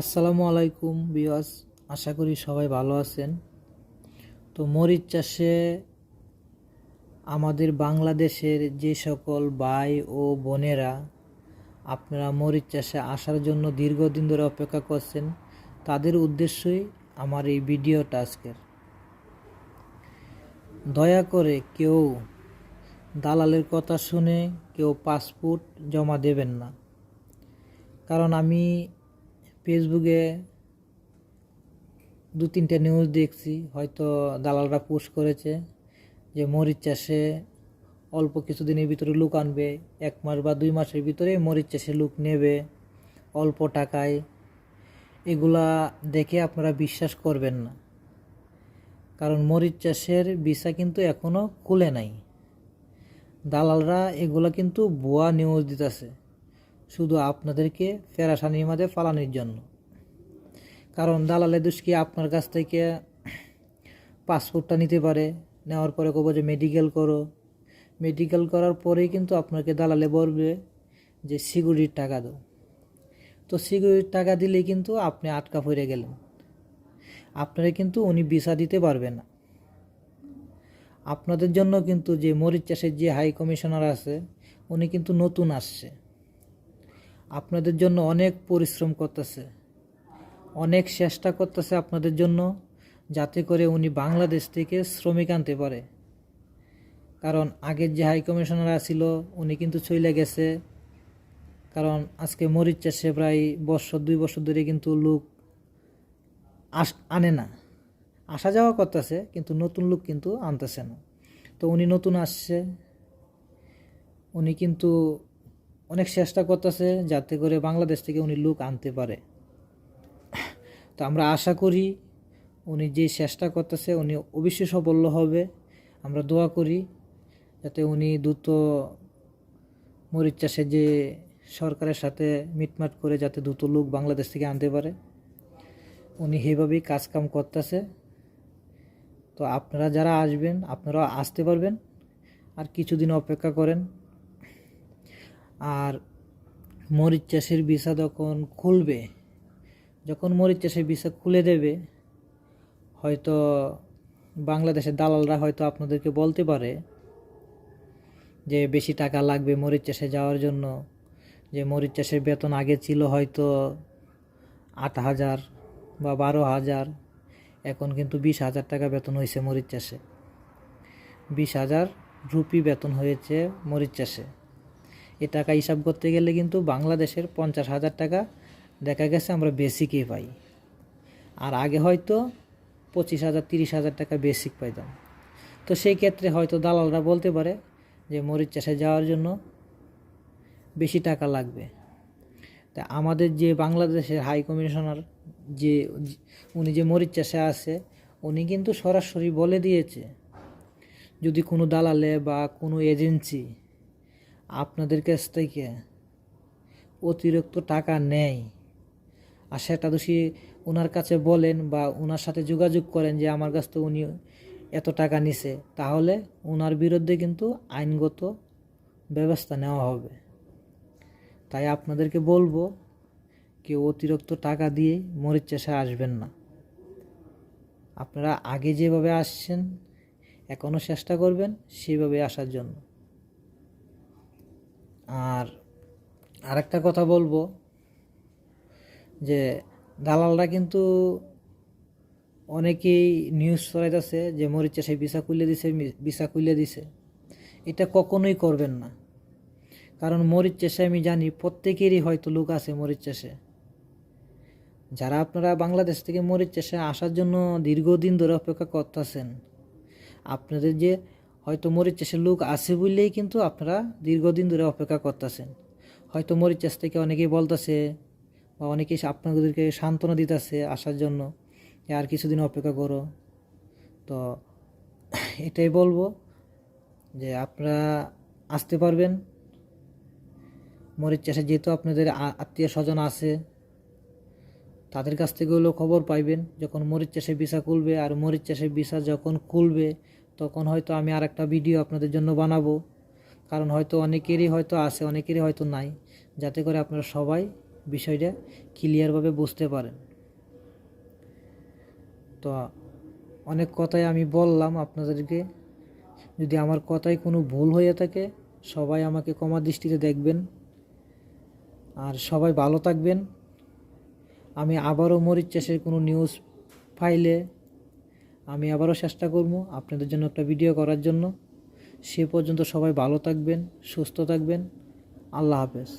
আসসালামু আলাইকুম বিয়াস আশা করি সবাই ভালো আছেন। তো মরিচ চাষে আমাদের বাংলাদেশের যে সকল ভাই ও বোনেরা আপনারা মরিচ চাষে আসার জন্য দীর্ঘদিন ধরে অপেক্ষা করছেন, তাদের উদ্দেশ্যই আমার এই ভিডিওটা আজকের। দয়া করে কেউ দালালের কথা শুনে কেউ পাসপোর্ট জমা দেবেন না। কারণ আমি ফেসবুকে দু তিনটে নিউজ দেখছি, হয়তো দালালরা পোস্ট করেছে যে মরিচ চাষে অল্প কিছুদিনের ভিতরে লোক আনবে, এক মাস বা দুই মাসের ভিতরে মরিচ চাষে লোক নেবে অল্প টাকায়। এগুলা দেখে আপনারা বিশ্বাস করবেন না। কারণ মরিচ চাষের ভিসা কিন্তু এখনও খুলে নাই। দালালরা এগুলা কিন্তু ভুয়া নিউজ দিতেছে। শুধু আপনাদেরকে ফেরাসানির মাঝে ফালানোর জন্য। কারণ দালালে দুষ্কি আপনার কাছ থেকে পাসপোর্টটা নিতে পারে, নেওয়ার পরে কব যে মেডিকেল করো। মেডিকেল করার পরেই কিন্তু আপনাকে দালালে বলবে যে সিকিউরিটির টাকা দাও। তো সিকিউরিটির টাকা দিলেই কিন্তু আপনি আটকা পড়ে গেলেন। আপনারা কিন্তু উনি ভিসা দিতে পারবে না। আপনাদের জন্য কিন্তু যে মরিচ চাষের যে হাই কমিশনার আছে, উনি কিন্তু নতুন আসছে। আপনাদের জন্য অনেক পরিশ্রম করতেছে। অনেক চেষ্টা করতেছে আপনাদের জন্য যাতে করে উনি বাংলাদেশ থেকে শ্রমিক আনতে পারে। কারণ আগের যে হাই কমিশনার উনি কিন্তু চলে গেছে। কারণ আজকে মরিচ চাষে প্রায় বছর, দুই বছর ধরে কিন্তু লোক আস, আনে না। আসা যাওয়া করতেছে, কিন্তু নতুন লোক কিন্তু আনতেছে না। তো উনি নতুন আসছে। উনি কিন্তু অনেক চেষ্টা করতেছে যাতে করে বাংলাদেশ থেকে উনি লোক আনতে পারে। তো আমরা আশা করি উনি যে চেষ্টা করতেছে উনি অবশ্যই সাফল্য হবে। আমরা দোয়া করি যাতে উনি দ্রুত মরিচ চাষে যে সরকারের সাথে মিটমাট করে যাতে দ্রুত লোক বাংলাদেশ থেকে আনতে পারে। উনি সেইভাবেই কাজকাম করতেছে। তো আপনারা যারা আসবেন আপনারা আসতে পারবেন। আর কিছুদিন অপেক্ষা করেন। আর মরিচ চাষের বিষা যখন খুলবে, যখন মরিচ চাষের বিষা খুলে দেবে, হয়তো বাংলাদেশের দালালরা হয়তো আপনাদেরকে বলতে পারে যে বেশি টাকা লাগবে মরিচ চাষে যাওয়ার জন্য, যে মরিচ চাষের বেতন আগে ছিল হয়তো আট হাজার বা বারো হাজার, এখন কিন্তু বিশ হাজার টাকা বেতন হয়েছে মরিচ চাষে। বিশ হাজার রুপি বেতন হয়েছে মরিচ চাষে। এ টাকা হিসাব করতে গেলে কিন্তু বাংলাদেশের পঞ্চাশ হাজার টাকা দেখা গেছে আমরা বেসিকই পাই। আর আগে হয়তো পঁচিশ হাজার, তিরিশ হাজার টাকা বেসিক পাইতাম। তো সেই ক্ষেত্রে হয়তো দালালরা বলতে পারে যে মরিচ চাষে যাওয়ার জন্য বেশি টাকা লাগবে। তা আমাদের যে বাংলাদেশের হাই কমিশনার যে, উনি যে মরিচ চাষে আছে, উনি কিন্তু সরাসরি বলে দিয়েছে, যদি কোনো দালালে বা কোনো এজেন্সি আপনাদের কাছ থেকে অতিরিক্ত টাকা নেয়। আর সেটা দোষী ওনার কাছে বলেন বা ওনার সাথে যোগাযোগ করেন যে আমার কাছ থেকে উনি এত টাকা নিছে, তাহলে ওনার বিরুদ্ধে কিন্তু আইনগত ব্যবস্থা নেওয়া হবে। তাই আপনাদেরকে বলব, কেউ অতিরিক্ত টাকা দিয়ে মরিচ চাষে আসবেন না। আপনারা আগে যেভাবে আসছেন এখনও চেষ্টা করবেন সেইভাবে আসার জন্য। আর আরেকটা কথা বলব যে দালালরা কিন্তু অনেকেই নিউজ ছড়াইতেছে যে মরিচ চাষে ভিসা খুলে দিছে ভিসা খুলে দিছে। এটা কখনোই করবেন না। কারণ মরিচ চাষে আমি জানি প্রত্যেকেরই হয়তো লোক আছে মরিচ চাষে। যারা আপনারা বাংলাদেশ থেকে মরিচ চাষে আসার জন্য দীর্ঘদিন ধরে অপেক্ষা করতেছেন, আপনাদের যে হয়তো মরিচ চাষের লোক আছে বললেই কিন্তু আপনারা দীর্ঘদিন ধরে অপেক্ষা করতেছেন। হয়তো মরিচ চাষ থেকে অনেকেই বলতেছে বা অনেকেই আপনাদেরকে সান্ত্বনা দিতেছে আসার জন্য আর কিছুদিন অপেক্ষা করো। তো এটাই বলব যে আপনারা আসতে পারবেন। মরিচ চাষে যেহেতু আপনাদের আত্মীয় স্বজন আছে, তাদের কাছ থেকে হলেও খবর পাইবেন। যখন মরিচ চাষে বিষা খুলবে আর মরিচ চাষে বিষা যখন খুলবে তখন হয়তো আমি আর একটা ভিডিও আপনাদের জন্য বানাবো। কারণ হয়তো অনেকেরই হয়তো আছে, অনেকেরই হয়তো নাই। যাতে করে আপনারা সবাই বিষয়টা ক্লিয়ারভাবে বুঝতে পারেন। তো অনেক কথাই আমি বললাম আপনাদেরকে। যদি আমার কথায় কোনো ভুল হয়ে থাকে, সবাই আমাকে কমা দৃষ্টিতে দেখবেন। আর সবাই ভালো থাকবেন। আমি আবারও মরিচ চাষের কোনো নিউজ পাইলে আমি আবারও চেষ্টা করব আপনাদের জন্য একটা ভিডিও করার জন্য। সে পর্যন্ত সবাই ভালো থাকবেন, সুস্থ থাকবেন। আল্লাহ হাফেজ।